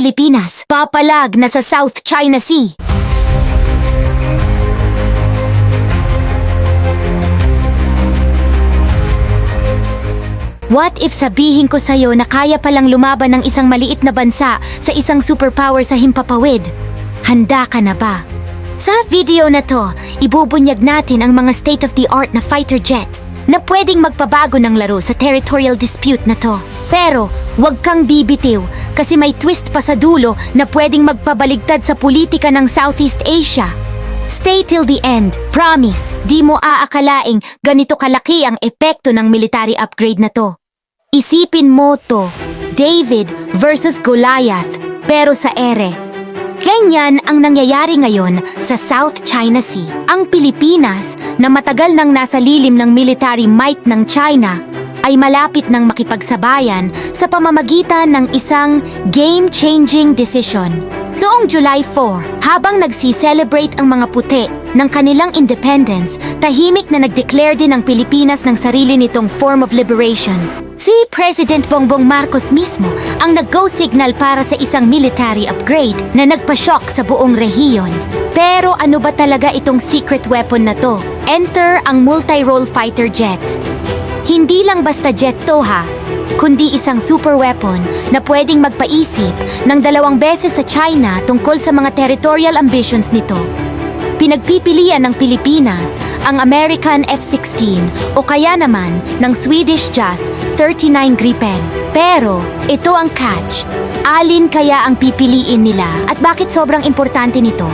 Pilipinas, papalag na sa South China Sea. What if sabihin ko sa'yo na kaya palang lumaban ng isang maliit na bansa sa isang superpower sa himpapawid? Handa ka na ba? Sa video na to, ibubunyag natin ang mga state-of-the-art na fighter jets na pwedeng magpabago ng laro sa territorial dispute na to. Pero, huwag kang bibitiw kasi may twist pa sa dulo na pwedeng magpabaligtad sa politika ng Southeast Asia. Stay till the end. Promise, di mo aakalaing ganito kalaki ang epekto ng military upgrade na to. Isipin mo to, David versus Goliath, pero sa ere. Ganyan ang nangyayari ngayon sa South China Sea. Ang Pilipinas, na matagal nang nasa lilim ng military might ng China, ay malapit ng makipagsabayan sa pamamagitan ng isang game-changing decision. Noong July 4, habang nagsi-celebrate ang mga puti ng kanilang independence, tahimik na nag-declare din ang Pilipinas ng sarili nitong form of liberation. Si President Bongbong Marcos mismo ang nag-go signal para sa isang military upgrade na nagpa-shock sa buong rehiyon. Pero ano ba talaga itong secret weapon na to? Enter ang multi-role fighter jet. Hindi lang basta jet to ha, kundi isang super weapon na pwedeng magpaisip ng dalawang beses sa China tungkol sa mga territorial ambitions nito. Pinagpipilian ng Pilipinas ang American F-16 o kaya naman ng Swedish JAS 39 Gripen. Pero ito ang catch. Alin kaya ang pipiliin nila at bakit sobrang importante nito?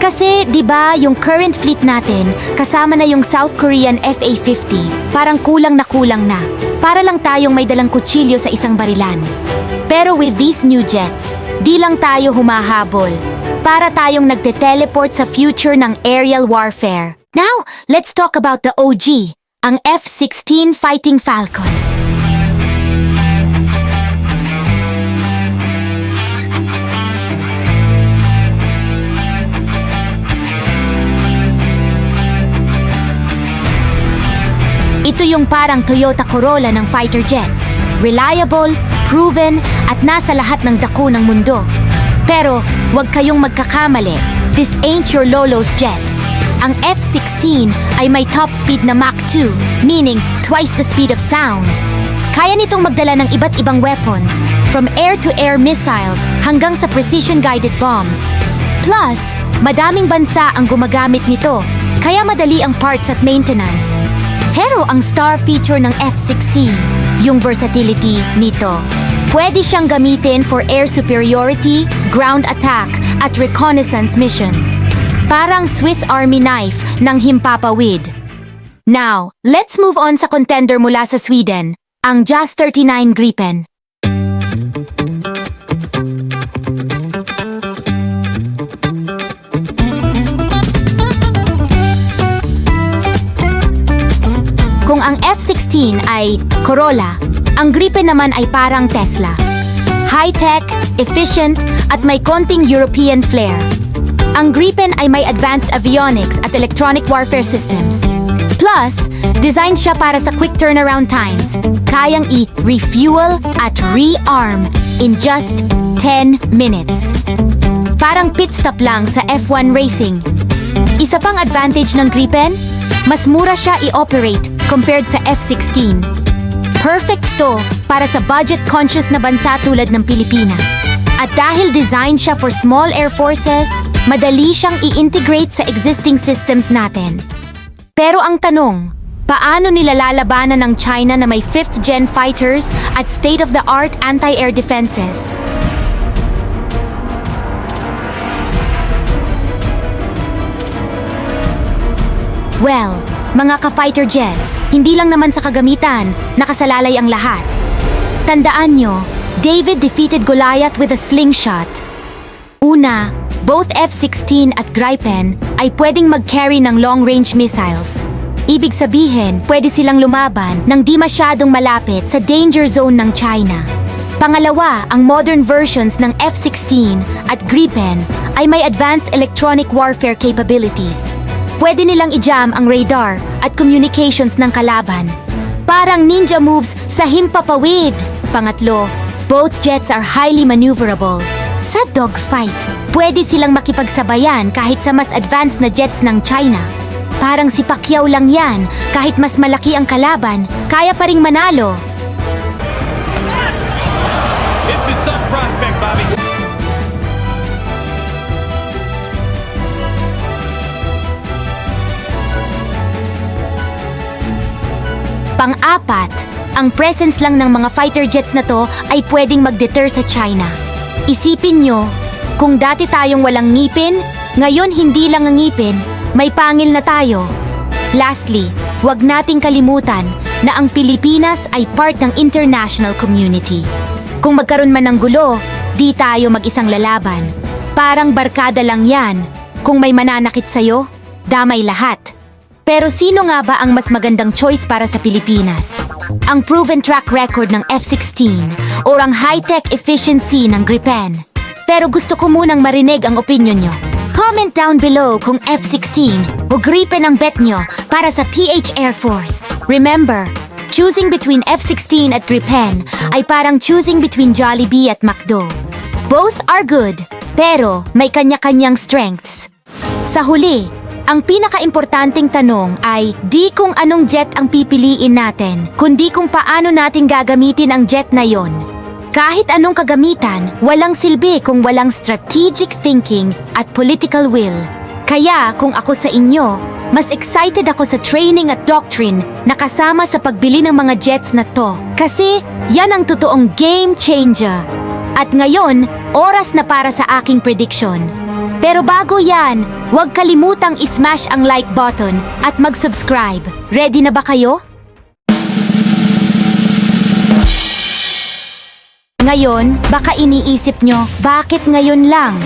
Kasi 'di ba yung current fleet natin kasama na yung South Korean FA-50, parang kulang na kulang na. Para lang tayong may dalang kutsilyo sa isang barilan. Pero with these new jets, di lang tayo humahabol. Para tayong nagte-teleport sa future ng aerial warfare. Now, let's talk about the OG, ang F-16 Fighting Falcon. Ito yung parang Toyota Corolla ng fighter jets. Reliable, proven, at nasa lahat ng dako ng mundo. Pero, huwag kayong magkakamali. This ain't your Lolo's jet. Ang F-16 ay may top speed na Mach 2, meaning twice the speed of sound. Kaya nitong magdala ng iba't ibang weapons, from air-to-air missiles hanggang sa precision-guided bombs. Plus, madaming bansa ang gumagamit nito, kaya madali ang parts at maintenance. Pero ang star feature ng F-16, yung versatility nito. Pwede siyang gamitin for air superiority, ground attack, at reconnaissance missions. Parang Swiss Army knife ng himpapawid. Now, let's move on sa contender mula sa Sweden, ang JAS 39 Gripen. F-16 ay Corolla, ang Gripen naman ay parang Tesla. High-tech, efficient, at may konting European flair. Ang Gripen ay may advanced avionics at electronic warfare systems. Plus, design siya para sa quick turnaround times. Kayang i-refuel at re-arm in just 10 minutes. Parang pit stop lang sa F1 racing. Isa pang advantage ng Gripen, mas mura siya i-operate compared sa F-16. Perfect to para sa budget-conscious na bansa tulad ng Pilipinas. At dahil design siya for small air forces, madali siyang i-integrate sa existing systems natin. Pero ang tanong, paano nila lalabanan ng China na may 5th gen fighters at state-of-the-art anti-air defenses? Well, mga ka-fighter jets, hindi lang naman sa kagamitan, nakasalalay ang lahat. Tandaan nyo, David defeated Goliath with a slingshot. Una, both F-16 at Gripen ay pwedeng mag-carry ng long-range missiles. Ibig sabihin, pwede silang lumaban ng di masyadong malapit sa danger zone ng China. Pangalawa, ang modern versions ng F-16 at Gripen ay may advanced electronic warfare capabilities. Pwede nilang i-jam ang radar at communications ng kalaban. Parang ninja moves sa himpapawid. Pangatlo, both jets are highly maneuverable. dogfight. Pwede silang makipagsabayan kahit sa mas advanced na jets ng China. Parang si Pacquiao lang yan, kahit mas malaki ang kalaban, kaya pa ring manalo. This is some prospect, Bobby. Pang-apat, ang presence lang ng mga fighter jets na to ay pwedeng mag-deter sa China. Isipin nyo, kung dati tayong walang ngipin, ngayon hindi lang ang ngipin, may pangil na tayo. Lastly, wag nating kalimutan na ang Pilipinas ay part ng international community. Kung magkaroon man ng gulo, di tayo mag-isang lalaban. Parang barkada lang yan. Kung may mananakit sa'yo, damay lahat. Pero sino nga ba ang mas magandang choice para sa Pilipinas? Ang proven track record ng F-16 o ang high-tech efficiency ng Gripen? Pero gusto ko munang marinig ang opinion nyo. Comment down below kung F-16 o Gripen ang bet nyo para sa PH Air Force. Remember, choosing between F-16 at Gripen ay parang choosing between Jollibee at McDo. Both are good, pero may kanya-kanyang strengths. Sa huli, ang pinaka-importanting tanong ay di kung anong jet ang pipiliin natin, kundi kung paano natin gagamitin ang jet na yon. Kahit anong kagamitan, walang silbi kung walang strategic thinking at political will. Kaya kung ako sa inyo, mas excited ako sa training at doctrine na kasama sa pagbili ng mga jets na to. Kasi yan ang totoong game changer. At ngayon, oras na para sa aking prediction. Pero bago yan, huwag kalimutang ismash ang like button at mag-subscribe. Ready na ba kayo? Ngayon, baka iniisip nyo, bakit ngayon lang?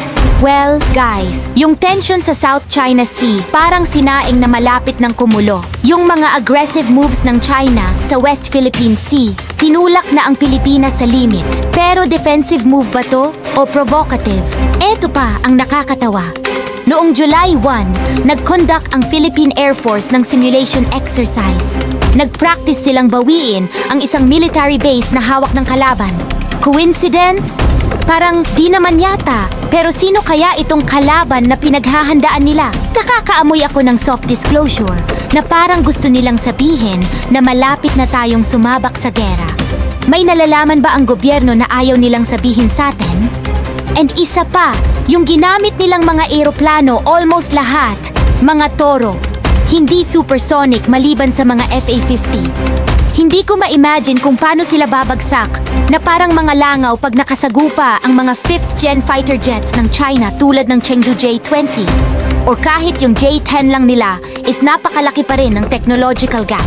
Well, guys, yung tension sa South China Sea parang sinaing na malapit ng kumulo. Yung mga aggressive moves ng China sa West Philippine Sea, tinulak na ang Pilipinas sa limit. Pero defensive move ba to o provocative? Eto pa ang nakakatawa. Noong July 1, nag-conduct ang Philippine Air Force ng simulation exercise. Nag-practice silang bawiin ang isang military base na hawak ng kalaban. Coincidence? Parang di naman yata. Pero sino kaya itong kalaban na pinaghahandaan nila? Nakakaamoy ako ng soft disclosure na parang gusto nilang sabihin na malapit na tayong sumabak sa gera. May nalalaman ba ang gobyerno na ayaw nilang sabihin sa atin? And isa pa, yung ginamit nilang mga eroplano almost lahat, mga toro. Hindi supersonic maliban sa mga FA-50. Hindi ko ma-imagine kung paano sila babagsak na parang mga langaw pag nakasagupa ang mga 5th gen fighter jets ng China tulad ng Chengdu J-20. Or kahit yung J-10 lang nila is napakalaki pa rin ng technological gap.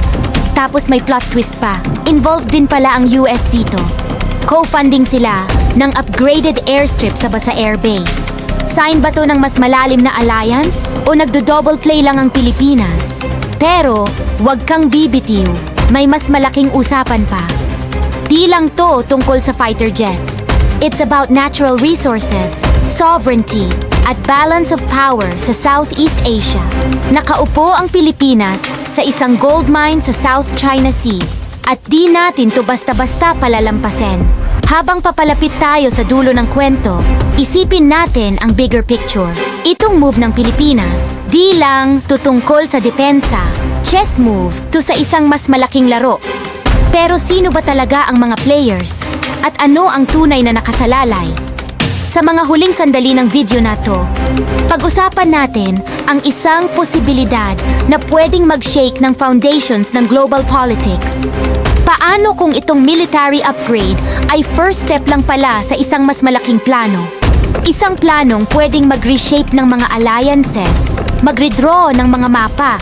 Tapos may plot twist pa. Involved din pala ang US dito. Co-funding sila ng upgraded airstrip sa Basa Air Base. Sign ba to ng mas malalim na alliance o nagdo-double play lang ang Pilipinas? Pero, wag kang bibitiw. May mas malaking usapan pa. Di lang to tungkol sa fighter jets. It's about natural resources, sovereignty, at balance of power sa Southeast Asia. Nakaupo ang Pilipinas sa isang gold mine sa South China Sea at di natin to basta-basta palalampasin. Habang papalapit tayo sa dulo ng kwento, isipin natin ang bigger picture. Itong move ng Pilipinas, di lang tutungkol sa depensa, chess move to sa isang mas malaking laro. Pero sino ba talaga ang mga players? At ano ang tunay na nakasalalay? Sa mga huling sandali ng video na to, pag-usapan natin ang isang posibilidad na pwedeng mag-shake ng foundations ng global politics. Paano kung itong military upgrade ay first step lang pala sa isang mas malaking plano? Isang planong pwedeng mag-reshape ng mga alliances, mag-redraw ng mga mapa,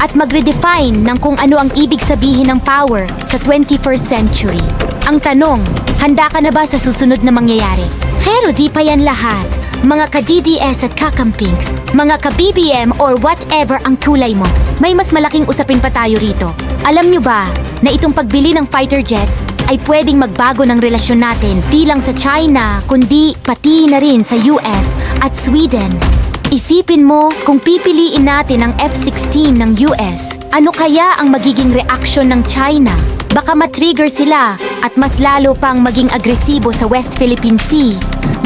at mag-redefine ng kung ano ang ibig sabihin ng power sa 21st century. Ang tanong, handa ka na ba sa susunod na mangyayari? Pero di pa yan lahat. Mga ka-DDS at kakampings, mga ka-BBM or whatever ang kulay mo. May mas malaking usapin pa tayo rito. Alam nyo ba na itong pagbili ng fighter jets ay pwedeng magbago ng relasyon natin di lang sa China kundi pati na rin sa US at Sweden. Isipin mo kung pipiliin natin ang F-16 ng US, ano kaya ang magiging reaksyon ng China? Baka matrigger sila at mas lalo pang maging agresibo sa West Philippine Sea.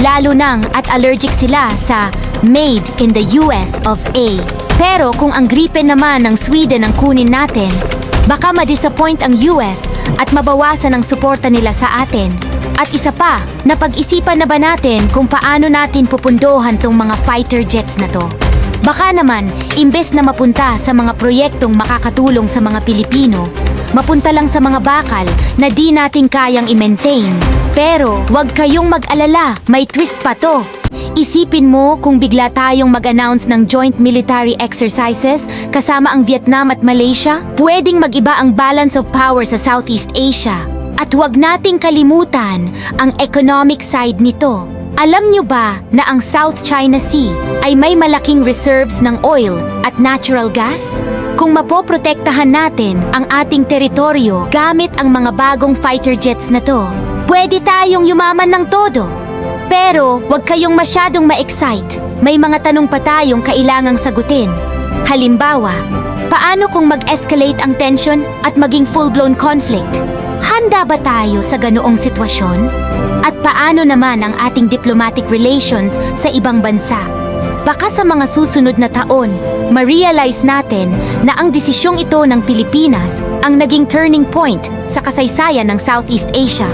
Lalo nang at allergic sila sa made in the US of A. Pero kung ang gripe naman ng Sweden ang kunin natin, baka ma-disappoint ang US at mabawasan ang suporta nila sa atin. At isa pa, napag-isipan na ba natin kung paano natin pupundohan tong mga fighter jets na to? Baka naman, imbes na mapunta sa mga proyektong makakatulong sa mga Pilipino, mapunta lang sa mga bakal na di natin kayang i-maintain. Pero wag kayong mag-alala, may twist pa to. Isipin mo kung bigla tayong mag-announce ng joint military exercises kasama ang Vietnam at Malaysia, pwedeng mag-iba ang balance of power sa Southeast Asia. At huwag nating kalimutan ang economic side nito. Alam nyo ba na ang South China Sea ay may malaking reserves ng oil at natural gas? Kung mapoprotektahan natin ang ating teritoryo gamit ang mga bagong fighter jets na to, pwede tayong yumaman ng todo. Pero huwag kayong masyadong ma-excite. May mga tanong pa tayong kailangang sagutin. Halimbawa, paano kung mag-escalate ang tension at maging full-blown conflict? Handa ba tayo sa ganoong sitwasyon? At paano naman ang ating diplomatic relations sa ibang bansa? Baka sa mga susunod na taon, ma-realize natin na ang desisyong ito ng Pilipinas ang naging turning point sa kasaysayan ng Southeast Asia.